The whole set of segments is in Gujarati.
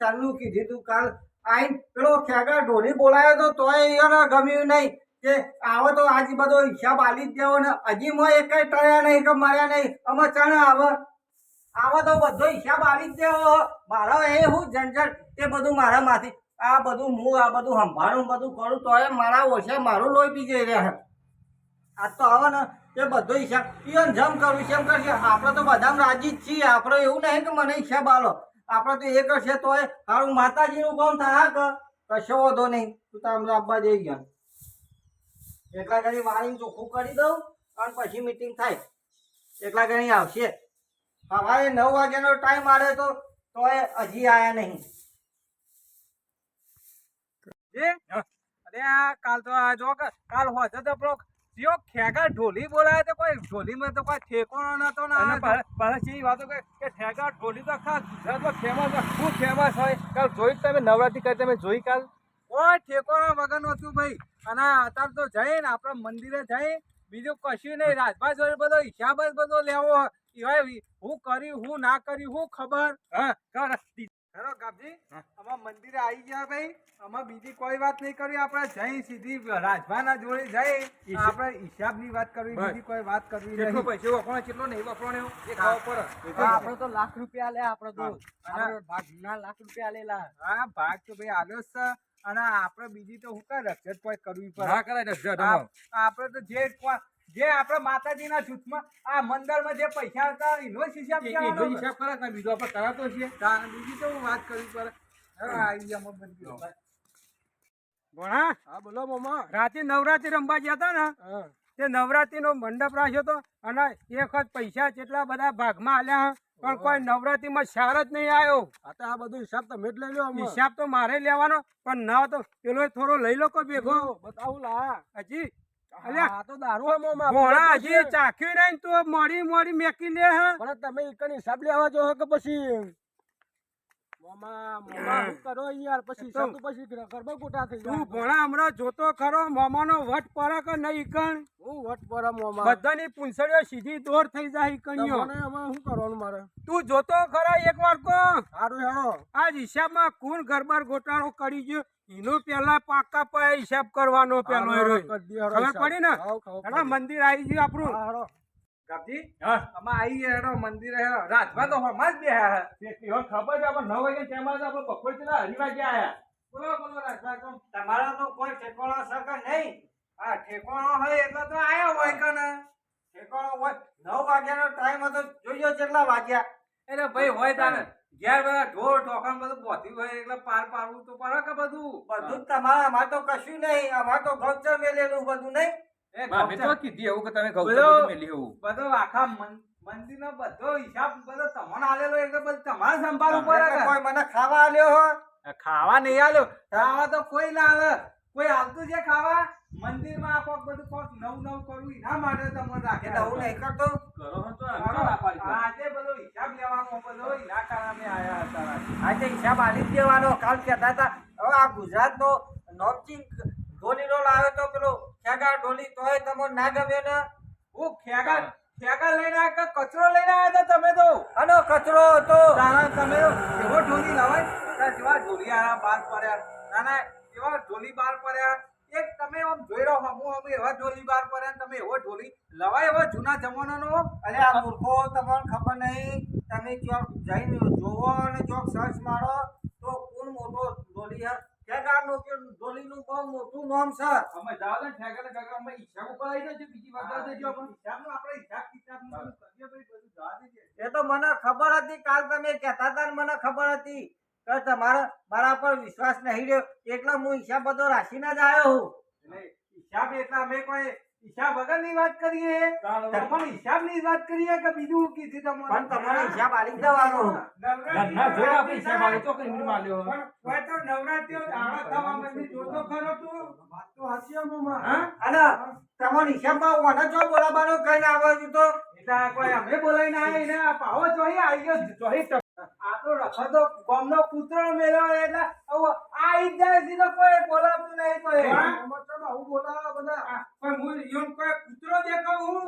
ચાલુ કીધું તું કાલ. આઈ, પેલો ખેગા ઢોલી બોલાયો તો તોય એને ગમ્યું નહીં કે આવો તો આજ બધો હિસાબ આલી જ દેવો ને હજી એક એકેય ટળ્યા નહીં કે મળ્યા નહીં. અમે ચણ આવો. આવો તો બધો હિસાબ આલી જ દેવો. મારો એ હું ઝંઝટ તે બધું મારા માંથી આ બધું હું, આ બધું સંભાળું, બધું કરું તોય મારા ઓછે મારું લોહી પી જઈ રહ્યા. આ તો આવો ને, એ બધો હિસાબ. ઈવન જમ કરું છે એમ કરશે. આપણે તો બધા રાજી જ છીએ. આપણે એવું નહીં કે મને હિસાબ આલો. આપણે તો એ છે તોય સારું માતાજીનું કામ થાય? કે? કશો વધો નહીં. તું તાર આપવા જઈ ગયા. એટલા ઘણી વાણી ચોખ્ખું કરી દઉં અને પછી મીટિંગ થાય. એટલા ઘણી આવશે. સવારે નવ વાગ્યાનો ટાઈમ આવે તો, તોય હજી આયા નહીં. અરે કાલ તો આ જો કાલ હોજે તો જીઓ ખેગા ઢોલી બોલાય તો કોઈ ઢોલીમાં તો કોઈ ઠેકોનો નતો ને પાછા એ વાતો કે કે ઠેકા ઢોલી તો ખાસ ગુજરાતમાં ફેમસ ખૂબ ફેમસ હોય? કાલ જોઈ તમે? નવરાત્રી કરી તમે જોઈ કાલ? કોઈ ઠેકોણા વગર નતું ભાઈ. અને અત્યારે તો જઈને આપણા મંદિરે જઈ બીજું કશું નહીં. રાજભા જોડે બધો હિસાબ જ બધો લેવો એવાય હું કર્યું હું ના કર્યું હું ખબર? હા હેલો કાપજી અમાર મંદિરે આવી ગયા ભાઈ. આમાં બીજી કોઈ વાત નહીં કરવી આપણે જઈ સીધી રાજભાના જોડે જઈ. આપણે હિસાબની વાત કરવી બીજી કોઈ વાત કરવી નહીં. પૈસો? વપરાય કેટલો નહીં વપરાય એ ખાવ પર આપણે તો લાખ રૂપિયા લે આપણે તો. ભાગ ના લાખ રૂપિયા લેલા. હા ભાગ તો ભાઈ આલ્યો છે. અને આપણે બીજી તો હું કઈ રક્ષત કોઈ કરવી પડે? ના કરાય રક્ષત આપણે તો જે જે આપણે માતાજીના જૂથમાં આ મંદિરમાં જે પૈસા હતા એનો હિસાબ કહેવાનો ને. હિસાબ કરે ને બીજો આપણે કરાતો છીએ બીજી તો હું વાત કરવી પડે. ભોણા હા બોલો મામા રાતે નવરાત્રી રમવા ગયા હતા ને? તે નવરાત્રી નો મંડપ રાખ્યો હતો અને એક વખત પૈસા કેટલા બધા ભાગમાં આલ્યા પણ કોઈ નવરાત્રી માં સાર જ નહીં આવ્યો આ તો આ બધું હિસાબ તમે જ લઈ લો. હિસાબ તો મારે લેવાનો પણ ના તો પેલો થોડો લઈ લો કોઈ ભેગો. બતાવું લા. હજી અલ્યા તો દારૂ ભોણા હજી ચાખ્યું નહીં તો મોડી મોડી મેકી લે હા. પણ તમે એક હિસાબ લેવા જો કે પછી? મામા મામા શું કરો યાર પછી હિસાબ પછી ગરબા ગોટા થઈ તું જાય. હમણાં જોતો ખરો મોમાનો વટ પડે કે નહીં કણ હું વટ પર મામા. બધાની પૂંછડીઓ સીધી દોર થઈ જાય શું કરવાનું મારે? તું જોતો ખરા એક વાર કો સારું હેડો. આ હિસાબમાં કોણ ગરબાર ગોટાળો કરી ગયો? એનો પેલા પાકા પાયે હિસાબ કરવાનો પેલો ખબર પડી ને. મંદિર આવી ગયું આપણું. ગાબજી અમે આવી હેડો મંદિર હેડો. રાતમાં તો હમણાં જ બે હે. હવે ખબર છે આપણે નવ વાગે તેમાં જ આપણે બપોર પેલા હરીવા ગયા આયા બોલો બોલો રાજભા તો. તમારા તો કોઈ ઠેકોળો સગા નહીં. હા ઠેકોળો હોય એટલે તો આવ્યા હોય કે ને ઠેકોળો હોય. નવ વાગ્યાનો ટાઈમ હતો જોઈએ કેટલા વાગ્યા. એટલે ભાઈ હોય તારે. ઘેર બધા ઢોર ઢોકણ બધું બોધી હોય એટલે પાર પાડવું તો પડે કે બધું? બધું તમારા અમાર તો કશું નહીં. અમાર તો ગૌચર મેલેલું બધું નહીં. તો કીધી એવું કે તમે ગૌચર બધો આખા મંદિરનો બધો હિસાબ બધો તમને આલેલો એટલે બધું તમારે કોઈ મને ખાવા આલ્યો હો? ખાવા નહીં આલ્યો. ખાવા તો કોઈ ના આલે. કોઈ આવતું છે ખાવા? મંદિરમાં આ કોક બધું કોક નવું નવું કરવું એના માટે તમને રાખે. હું નહીં કરતો. ના. આજે બધો હિસાબ લેવાનો બધો એના કારણે આયા હતા. આજે. હિસાબ આલી જ દેવાનો. કાલ કહેતા હતા હવે આ ગુજરાતનો નોમચીન ઢોલીનો લાવ્યો તો પેલો ખેગા ઢોલી તોય તમો ના ગમ્યો ને હું ખેગા ખેગા લઈને આ કે કચરો લઈને આવ્યા હતા તમે તો? આનો કચરો હતો. તારા તમે એવો ઢોલી લવાય? તારા જેવા ઢોલી આરા બાર પડ્યા. ના ના એવા ઢોલી બાર પડ્યા. એક તમે આમ જોઈ રહ્યો હમું હમું એવા ઢોલી બાર પડ્યા તમે એવો ઢોલી લવાય એવો જૂના જમાનાનો? અરે આ મૂર્ખો તમને ખબર નહીં. તમે ક્યાંક જઈને જોવો અને ચોક સર્ચ મારો તો કોણ મોટો ઢોલી હે ખેગાનો કે ઢોલીનું બહુ મોટું નામ છે અમે જાઓ ને ઠેકા ને ઠેકા અમે હિસાબ ઉપર આવી જજો બીજી વાત ના દેજો આપણે. હિસાબનું આપણે હિસાબ કિતાબનું બધું કરીએ ભાઈ, બધું જવા દેજે. એ તો મને ખબર હતી કાલ તમે કહેતા હતા ને મને ખબર હતી કે તમારા મારા પર વિશ્વાસ નહીં રહ્યો એટલે હું હિસાબ બધો રાખીને જ આવ્યો હું એટલે હિસાબ એટલા અમે કોઈ હિસાબ વગરની વાત કરીએ? તમારો હિસાબની વાત કરીએ કે બીજું કીધું પણ તમારો હિસાબ આલી દેવાનો. નવરાત્રી ના જોઈ આપણે હિસાબ આવ્યો તો કઈ મિનિટ માલ્યો કોઈ તો નવરાત્રીઓ દાડા થવા માંડી જોતો ખરો તું. વાત તો હાચી હે હા? અને તમારો હિસાબમાં મને જો બોલાવાનો કઈ ના આવે તો એટલે આ કોઈ અમે બોલાઈને આયા એને આ પાવો જોઈ આવી ગયો જોઈ. આ તો રખડતો ગામનો પુત્ર મેળવ્યો એટલે આ ઈ જાય સીધો કોઈ બોલાવતું નહીં કોઈ મામા તમે આવું બોલાવો બધા આ પણ હું ઈયોને કોઈ પુત્રો દેખાવ હું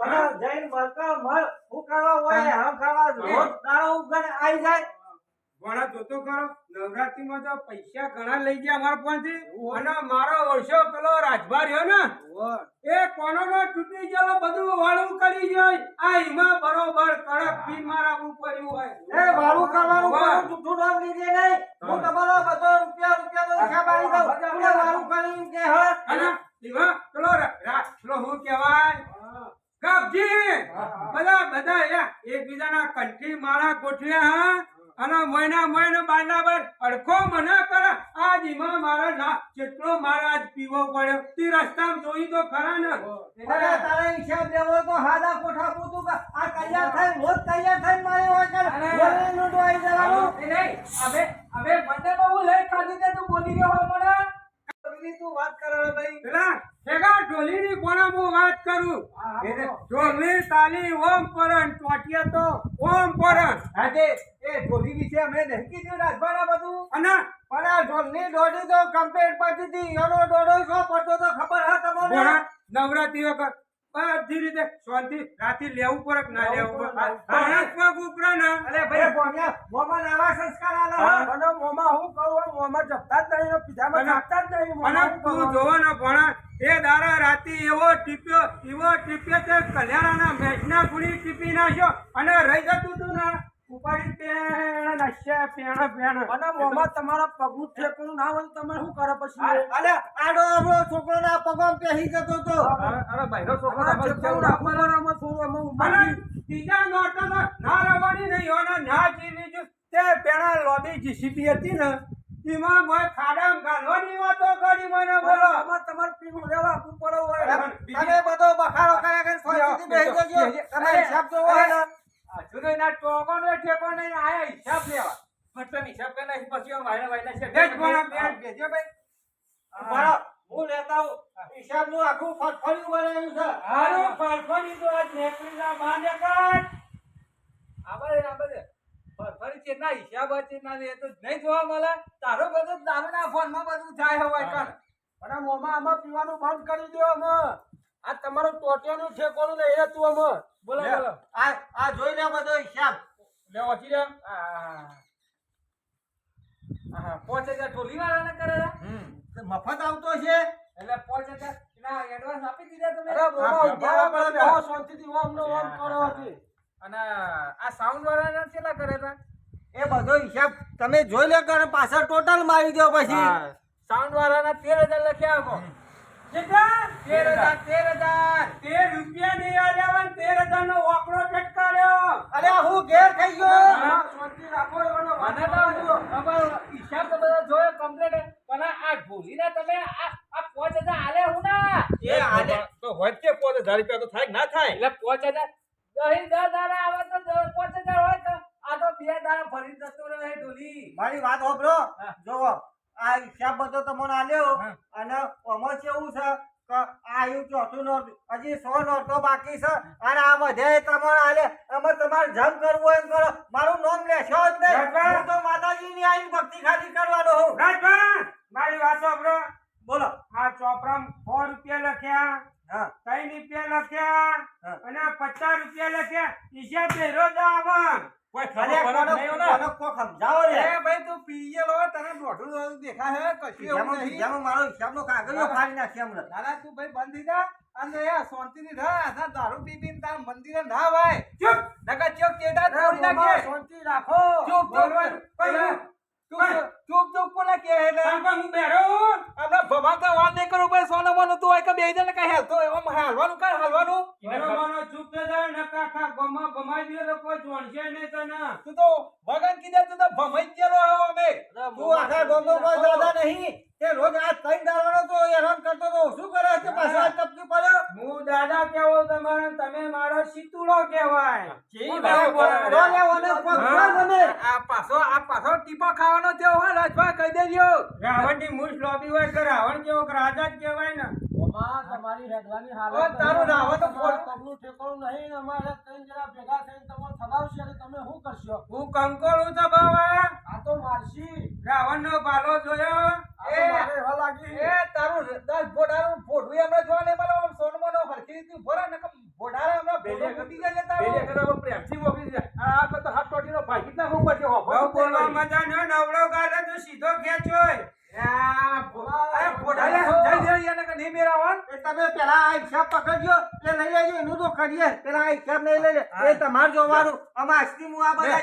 મને જઈને મળતા મળ હું કરવા હોય હમ કરવા રોજ દાડો ઉગને આવી જાય ઘોડા જોતો ખરો નવરાત્રીમાં તો પૈસા ઘણા લઈ ગયા અમારા પાસેથી. અને મારો વર્ષો પેલો રાજભા રહ્યો ને એ કોનો તૂટી ગયેલો બધું વાળું કરી જોઈ આ હિમા બરોબર કડક પી મારા પડ્યું હોય. એ વાળું કરવાનું કોઈ જૂઠું નામ લીધે નહીં? હું. તમારો બધો રૂપિયા રૂપિયાનો હિસાબ પાડી દઉં. એટલે વાળું કરી કે હા? અને હિમા પેલો રા- રા- પેલો હું. કહેવાય કબજી બધા બધા એકબીજાના કંઠી માળા ગોઠવ્યા હા. અને મહિના મહિના બારના બાર અડખો મને કરે. આજ ઈમાં મારા ના જેટલો મારા પીવો પડ્યો. તે રસ્તામાં જોઈ તો ખરા ને અરે તારે હિસાબ દેવો હોય તો હાદા કોઠા પૂતું કે આ તૈયાર થઈને રોજ તૈયાર થઈને મારે હોય કે બોલીને નોટો આવી જવાનું એ નહીં, હવે હવે મને બહુ લઈ ખાધી તે તું બોલી ગયો હોય મને બીજી તું વાત કરે છે ભાઈ પેલા ભેગા ઢોલીની કોને હું કરું એને ઢોલી તાલી ઓમ પરણ ચોટિયા તો ઓમ પરણ. આજે એ ઢોલી વિશે અમે નહીં કીધું રાજભાના બધું. અને પણ આ ઢોલની દોડી તો કમ્પ્લેટ પડતી હતી. એનો દોડો શો પડતો તો ખબર હા તમારે. નવરાત્રી વખત બધી રીતે શાંતિ રાતે લેવું પડે કે ના લેવું પડે જ પગ ઉપરે ને. અરે ભાઈ મોમાં આવા સંસ્કાર આલા. અને મોમાં હું કહું મોમાં જપતા જ નહીં પીધામાં નાખતા જ નહીં મને તું જોવો ને ભણા એ દારા રાતે એવો ટીપ્યો એવો ટીપ્યો તે કલ્યાણાના મેચના ગુણી ટીપી નાખ્યો અને રહી જતું તું ને. ઉપાડી પેણ નાખ્યા પેણ પેણ અને મોમાં તમારા પગનું ઠેકણું ના હોય તમે શું કરે પછી? અલે આડો આપણો છોકરો ના પગમાં પેહી જતો તો. અરે અરે ભાઈનો છોકરો તમારે તમારે ઠેકણું કેવું રાખવું પડે, આમાં થોડું આમાં અને ઉમાડી. બીજા નોટો ના રવાની નહીં હોના ના જીવી જો તે પેણા લોબી જીસીપી હતી ને એમાં મોય ખાડામાં ગાલવાની વાતો કરી મને બોલો. આમાં તમારે પીવું લેવા આપવું પડે હોય. તમે બધો બખાડો કર્યા કરીને શાંતિથી બેસી જજો. તમે હિસાબ જોવો હોય ને. હજુ ના ટોકો ને ઠેકો નહીં આયા હિસાબ લેવા ફટન હિસાબ પેલા પછી આમ વાયના વાયના છે? બેજો ભાઈ બરાબર. હું. લેતા હિસાબનું આખું ફટફડિયું બનાવ્યું છે. હારું તો આજ બાને કાઢ. આબે આબે ફરફરી છે ના હિસાબ છે ના એ તો નહીં જોવા મળે. તારો બધો દારૂના ફોનમાં બધું થાય હવે કણ પણ મોમાં આમાં પીવાનું બંધ કરી દો આમાં. આ તમારો ટોટિયાનું ઠેકોનું એ તું આમાં. બોલો બોલો. આ આ જોઈ લે બધો હિસાબ લે ઓછી લે હા પાંચ હજાર ટોલી વાળાને કરે. મફત આવતો છે. એટલે પાંચ હજાર ના એડવાન્સ આપી દીધા તમે. શાંતિથી ઓમ ને ઓમ કરો અને આ સાઉન્ડ વાળાને કેટલા કરે છે? એ બધો હિસાબ તમે જોઈ લે કે પાછળ ટોટલ મારી દો પછી. સાઉન્ડ વાળાના તેર હજાર લખ્યા આપો કેટલા તેર હજાર તેર હજાર તેર રૂપિયા નહીં આલ્યા તેર હજાર નો વાપરો ફટકાર્યો અરે હું ઘેર થઈ ગયો. શાંતિ રાખો એવાનો મને. તો હિસાબ તો બધો જોયો કમ્પ્લીટ પણ આ ઢોલીના તમે આ આ પાંચ હજાર આલે હું ના? એ આલે. તો વચ્ચે પાંચ હજાર રૂપિયા તો થાય ના થાય? એટલે પાંચ હજાર દહીં દસ દાડા આવે તો પાંચ હજાર હોય તો આ તો બે દાડા ફરી જતો રહે ઢોલી. મારી વાત હોભળો. હા. જોવો આ હિસાબ બધો તમને આલ્યો હા. અને આમાં કેવું છે કે આ આવ્યું ચોથું નોટ હજી બાકી છે. અને આ વધે તમારે આલે આમાં તમારે જમ કરવું એમ કરો. મારું નામ લેશો જ નહીં. હું તો માતાજીની આઈને ભક્તિ ખાલી કરવાનો હું રાજભા મારી વાત સાંભળો. બોલો. આ ચોપડામાં સો રૂપિયા લખ્યા હા. ત્રણ રૂપિયા લખ્યા અને પચાસ રૂપિયા લખ્યા. ઈશા ભેરો જ આવે કોઈ અરે ખબર નહીં ને કોનો સમજાવો રે. એ ભાઈ તું પીએલો તને દોઢું દેખાય કશું એવું નહીં. મારો હિસાબનો કાગળિયો ફાડી નાખી હમણાં. ના ના તું ભાઈ બંધ થઈ જા. અને યાર શાંતિથી રહે આ દારૂ પી પીને તાર મંદિરે ના ચૂપ! નકા ચૂપ તોડી શાંતિ રાખો. ચૂપ ચૂપ ચૂપ ચૂપ ચૂપ ચૂપ કોને કે હું બેરો આપણે ભમાતા વાત નહીં કરું ભાઈ સોનો મોનો તું હોય કે બે જણ કઈ હેલતો એમ હાલવાનું કઈ હાલવાનું બરોબર, ચૂપ થઈ જા નકા આખા ગમા ભમાઈ દે તો કોઈ જોણશે નહીં તને તું તો વગન કીધે તું તો ભમાઈ જ ગયેલો હવે અમે અરે તું આખા ગોમો કોઈ દાદા નહીં તે રોજ આ ત્રણ દાડાનો તો હેરાન કરતો તો શું કરે છે પાછો આ ટપકી પડ્યો હું દાદા કેવો તમારો તમે મારો સીતુડો કહેવાય કેવી ભાઈ વાત કરે? રો લેવાનો પગ ના ગમે. આ પાછો આ પાછો ટીપો ખાવાનો તેવો હોય રાજભા કહી દેજો. રાવણની મૂછ લોબી હોય તો રાવણ કેવો રાજા જ કહેવાય ને. તમારી હેડવાની હાલત ઓ, રાવણ તો તમારા ફોડ- નહીં અમારે ત્રણ જણા ભેગા થઈને તમને થગાવશે અને તમે શું કરશો? હું કંકોળું તો આ તો મારશી. જોયો. આ તો મારે લાગી. એ તારું દસ ભોડું એમને જોવા નહીં મળે આમ હરખી ભરા ને ભોડારા હમણાં ફૂટી જાય છે તારું. પેલે કદાચ પ્રેમથી મોકલી આ આ તો હાથ ટોટીનો ભાગી નાખવું પડશે હો. બહુ બોલવા મજા ન નવળો ગાલે તું સીધો હિસાબ હિસાબ તમારે જોવાનું આમાં આઈસ્ક્રીમ આ બધા.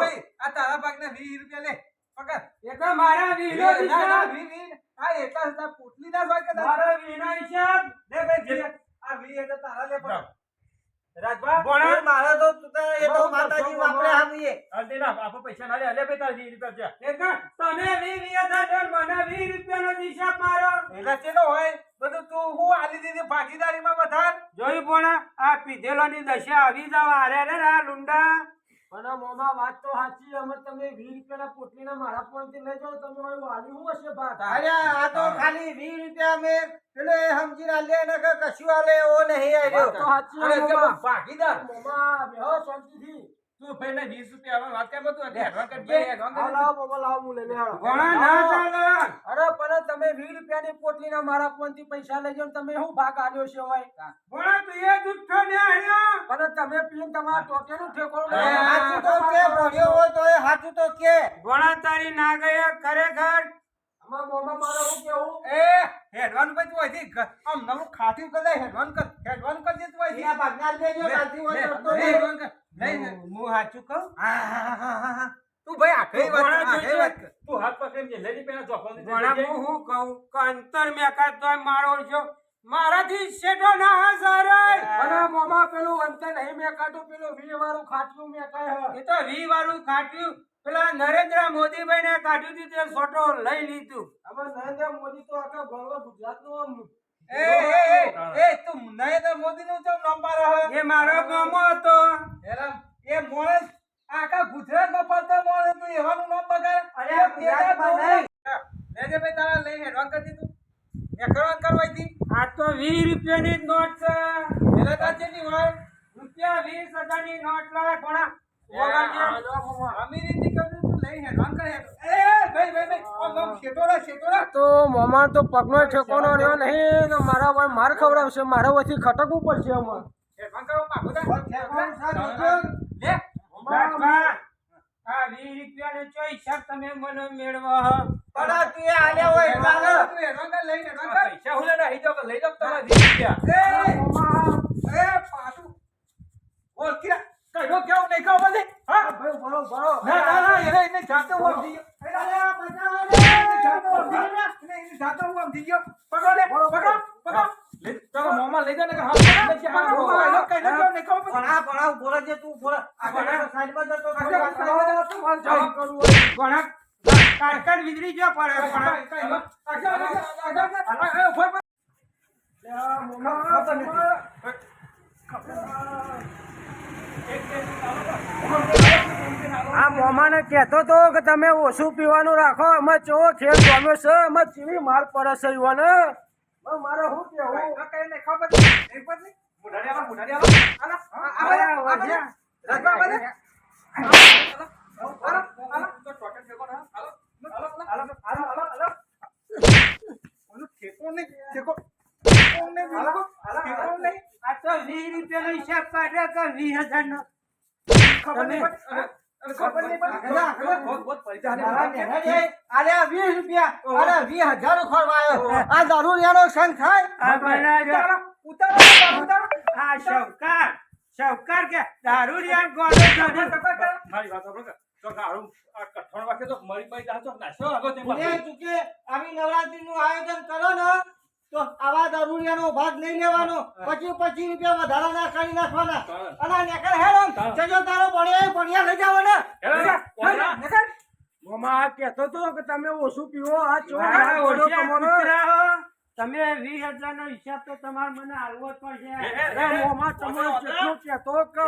ભાઈ, આ તારા ભાગના વીસ રૂપિયા લે. પકડ. એ તો મારા ના, ના, હિસાબ વીસ. આ એટલા પોટલી ના હોય કે તારા? વીનો હિસાબ ભાઈ, આ એટલે તારા લે પકડ. મારે તો એ માતાજી વાપરે ના, પૈસા ના લે, રૂપિયા છે. તમે મને વી રૂપિયાનો હિસાબ મારો. ચેલો હોય? બધું તું હું આલી દીધી ભાગીદારીમાં બધા જોઈ પણ? આ પીધેલોની દશા આવી જવા. આરે રે આ લુંડા મોમાં વાત તો સાચી અમે તમે વી રૂપિયાના પોટલીના મારા લઈ જાઓ તમે હવે વાલી હું હશે ભાત? અરે આ તો ખાલી વીસ રૂપિયા મેં પેલો સમજી ના લે ને કે કશું આલે એવો નહીં આવ્યો તો સાચી ભાગીદાર. મોમાં બેહો શાંતિથી. તું ભાઈ ને વીસ રૂપિયા વાત કેમ હતું? એટલે કરજે, advance લાવો મોમાં લાવો હું લઈને આવો. ઘણા ના ચાલે. અરે પણ તમે વીસ રૂપિયાની પોટલીના મારા પોઈન્ટથી પૈસા લઈ જાઓ તમે શું ભાગ આલ્યો છે હવે પણ તમે પીન તમારા ટોટેનું ઠેકોણું અરે હાચું તો કે ભણ્યો હોય તો એ હાચું તો કે. ઘોડા તારી ના ગયા ખરેખર. આમાં મોમાં મારે શું કેવું? એ હેડવાનું ભાઈ તું અહીંથી આમ નવું ખાતું કર દે, કર હેડવાનું કર દે તું અહીંથી. એના ભાગના જ કાલથી હોય તો તો કર. લઈ હું સાચું કહું? હા, હા, હા, હા, હા. તું ભાઈ આખી વાત કર, વાત તું હાથ પકડીને જે પેલા ચોપડો લઈ ઘોડા હું કહું? કે અંતર મેકાય તોય મારો છો. મારાથી શેઠો ના હજારાય અને મોમાં પેલું અંતર નહીં મેકાતું પેલું વી વાળું ખાટ્યું મેકાય હે. એ તો વી વાળું ખાટ્યું પેલા નરેન્દ્ર મોદીભાઈ ને કાઢ્યું હતું તે ફોટો લઈ લીધું હવે નરેન્દ્ર મોદી તો આખા ગોળવા ગુજરાતનું એ, એ, એ, તું નરેન્દ્ર મોદીનું ચમ નામ પાડે હે? એ મારો ગામો હતો એલા, એ માણસ આખા ગુજરાતમાં ફરતો માણસ તું એવાનું નામ બગાડ. અરે, નહીં. લેજે ભાઈ તારા લઈને હેડવાન કરી દીધું. એકરવાન કરવાઈથી. આ તો વીસ રૂપિયાની ની નોટ છે પેલા તાર હોય? રૂપિયા વીસ હજારની નોટ લાવે કોણા તું લઈને હેડવાન કરે. એ, ભાઈ, ભાઈ, ભાઈ, આમ, આમ, રાખ, તો મમાર તો પગનો ઠેકોનો રહ્યો નહીં તો મારા ભાઈ માર ખવડાવશે મારા વચ્ચે ખટકવું પડશે અમારે. લઈ જાઉં તમારા કઈનો કેવું નહીં ખાવા દે? હા? ભાઈ બરો બરો ના, ના, ના, એને- એને જાતે હું થઈ ગયો. જાતે હું થઈ ગયો. પકડો લે, પકડો, પકડો. ચાલો, લઈ જાઓ ને કે હા, કઈનો- કેવું નહીં ખાવા બોલે છે તું બોલે સાઈડમાં જતો ઘણા વીજળી જો પડે પણ. આ મોમાને કહેતો તો કે તમે ઓછું પીવાનું રાખો. અમે ચો ખેલ ગમે છે અમે ચીવી માર પડે છે યુવાને. મારે શું કેવું કઈ નહીં ખબર નહીં પડતી? મુઢાડી આલો, મુઢાડી આલો. આલો, આ- આ બાજુ, આ બાજુ. રાજભા, આ બાજુ. આલો, આલો, આલો. તો ટોટલ ઠેકો ના, આલો, આલો, આલો, આલો, આલો, આલો. ઓલું ઠેકો નહીં, ઠેકો. ઠેકો નહીં, બિલકુલ. ઠેકો નહીં. આ તો વીસ રૂપિયાનો હિસાબ કાઢ્યો કે વીસ હજારનો ખબર નહીં પડતી. અરે, અરે, ખબર નહીં પડતી. આગળ, આગળ. બહુ- બહુ પરેશાન છે. મારા નેહરે આલ્યા વીસ રૂપિયા અરે વીસ હજાર આ સંગ થાય? આ ઉતારો, ઉતારો, ઉતારો. શૌકાર. શૌકાર કે દારૂડિયા ગોળો મારી વાત સાંભળો તો કે આ કઠણ વાગે તો મરી મરી જાય તો નાશો આગો તે પુણે ચૂકે આવી નવરાત્રી નું આયોજન કરો ને તો આવા જરૂરિયાનો ભાગ નહીં લેવાનો. પછી પચીસ રૂપિયા વધારાના કરી નાખવાના. અને નેકર તારો ભણ્યા ભણ્યા લઈ જાવ ને. મોમાં આ તો કે તમે ઓછું પીવો આ ચો મારા ઓછો ઓછા કમાનો. તમે વીસ હજાર નો હિસાબ તો તમારે મને હાલવો જ પડશે મોમાં તમારો જેટલો કહેતો કે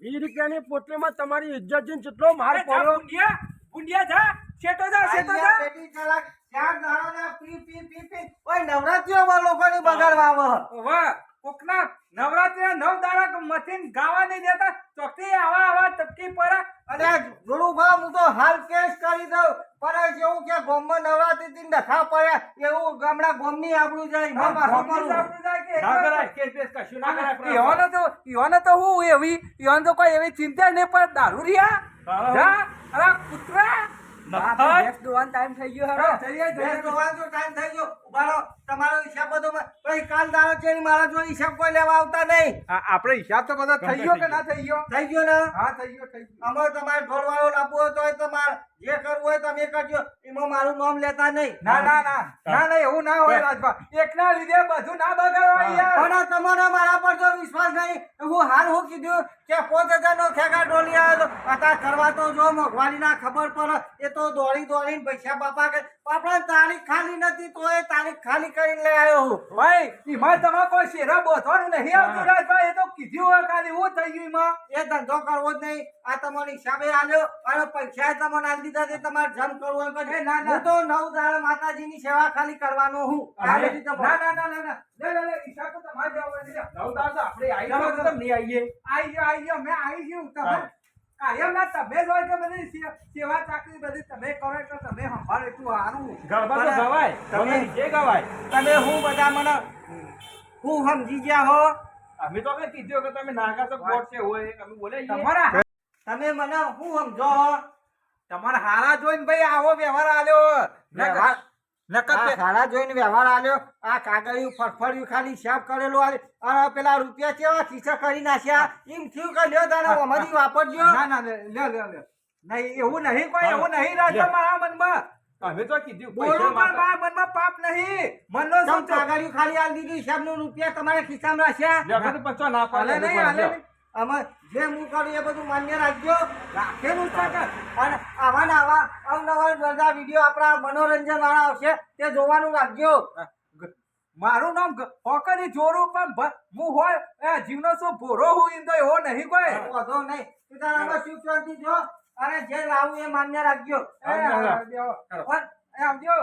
વીસ રૂપિયાની પોટલીમાં તમારી ઇજ્જત જઈને જેટલો માર પડ્યો ભુંડિયા, ભુંડિયા, જા. શેઠો જા, શેઠો જા. પેટી ચલાક ચાર દાડાના પી પી પી પી ઓય નવરાત્રીઓમાં લોકોની બગાડવા આવે વાહ કોકના નવરાત્રી નવ દાડા મથીન ગાવા નહીં દેતા ચોકથી આવા આવા ટપકી પડે. અને ગુરુભા હું તો હાલ કેસ કરી દઉં. પણ જેવું કે ગોમમાં નવરાત્રી થી નખા પડ્યા એવું ગામડા ગોમની આબરૂ જાય. એમાં પાછું ગોમની જાય કે ના એકવાર- કરાય કેસ બેસ કશું ના કરાય પણ ઈહોને તો ઈહોને તો હું એવી ઈહોને તો કોઈ એવી ચિંતા નહીં પણ દારૂ રહ્યા. જા અરે કૂતરા. ટાઈમ થઈ ગયો ટાઈમ થઈ ગયો. ઊભા રહો. તમારો હિસાબ બધો મ- કાલ દાડો છે મારા જોડે હિસાબ કોઈ લેવા આવતા નહીં. આપણે હિસાબ તો બધો થઈ ગયો કે ના થઈ ગયો? થઈ ગયો ને? હા થઈ ગયો થઈ ગયો. અમારે તમારે ઢોરવાળો લાવવો હોય તો તમારે જે કરવું હોય તમે કરજો. એમાં મારું નામ લેતા નહીં. ના ના ના. ના ના એવું ના હોય રાજભા. એકના લીધે બધું ના બગાડો યાર. પણ તમારો મારા પર જો વિશ્વાસ નહીં હું હાલ હું કીધું કે પોત હજાર નો ખેગા ડોલી આવ્યો તો અત્યારે કરવા તો જો મોંઘવારી ના ખબર પડે. એ તો દોડી દોડીને પૈસા બાપા કે આપણે તારીખ ખાલી નથી તો એ તારીખ ખાલી કરીને લઈ આવ્યો હું. ભાઈ એમાં તમારે કોઈ શેરા બોધવાનું નહીં. આવતું રાજભાઈ એ તો કીધું હોય ખાલી હું થઈ ગયું એમાં. એ ધંધો કરવો જ નહીં. આ તમારી હિસાબે આલ્યો અને પૈસા તમને આલી દીધા તે તમારે જમ કરવું એમ. ના, ના. તો નવ દાડા માતાજીની સેવા ખાલી કરવાનો હું. ના ના ના ના ના. હિસાબ તો તમારે જ નવ દાડા આપણે આવી નહીં આવીએ આઈ ગયો આઈ ગયો મેં આઈ ગયું. તમે કાયમના તમે જ હોય કે બધી સેવા ચાકરી બધી તમે કરો એટલે તમે સંભાળો એટલું સારું ગરબા તો ગવાય. તમે- જે ગવાય. તમે હું બધા મને હું સમજી ગયા હો? અમે તો કઈ કીધું કે તમે નાગા તો ગોટ છે હોય અમે બોલે તમારા તમે મને હું સમજો તમારા હારા જોઈને ભાઈ આવો વ્યવહાર આલ્યો? નકર આ તે- જોઈને વ્યવહાર આલ્યો આ કાગળિયું ફટફડ્યું ખાલી હિસાબ કરેલો આલે. અને પેલા રૂપિયા કેવા ખીચા કરી નાખ્યા? એમ થયું કે લ્યો તારે ઓમાંથી વાપરજો. ના. નહીં એવું નહીં કોઈ એવું નહીં મારા મનમાં. અમે તો કીધું બોલું પણ મારા મનમાં પાપ નહીં. મનનો કાગળિયું ખાલી આલી દીધું હિસાબનું રૂપિયા તમારા ખિસ્સામાં રાખ્યા? ના પાડે નહીં. અમે જે હું કરું એ બધું માન્ય રાખજો. રાખેલું છે અને આવા ને આવા અવનવા બધા વીડિયો આપણા મનોરંજન વાળા આવશે તે જોવાનું રાખજો. મારું નામ ફોકરી જોરું પણ હું હોય એ જીવનો શું ભોરો હું ઇન્દો એવો નહીં કોઈ. વધો નહીં. તું તારા સુખ શાંતિ જો અને જે લાવું એ માન્ય રાખજો. આવજો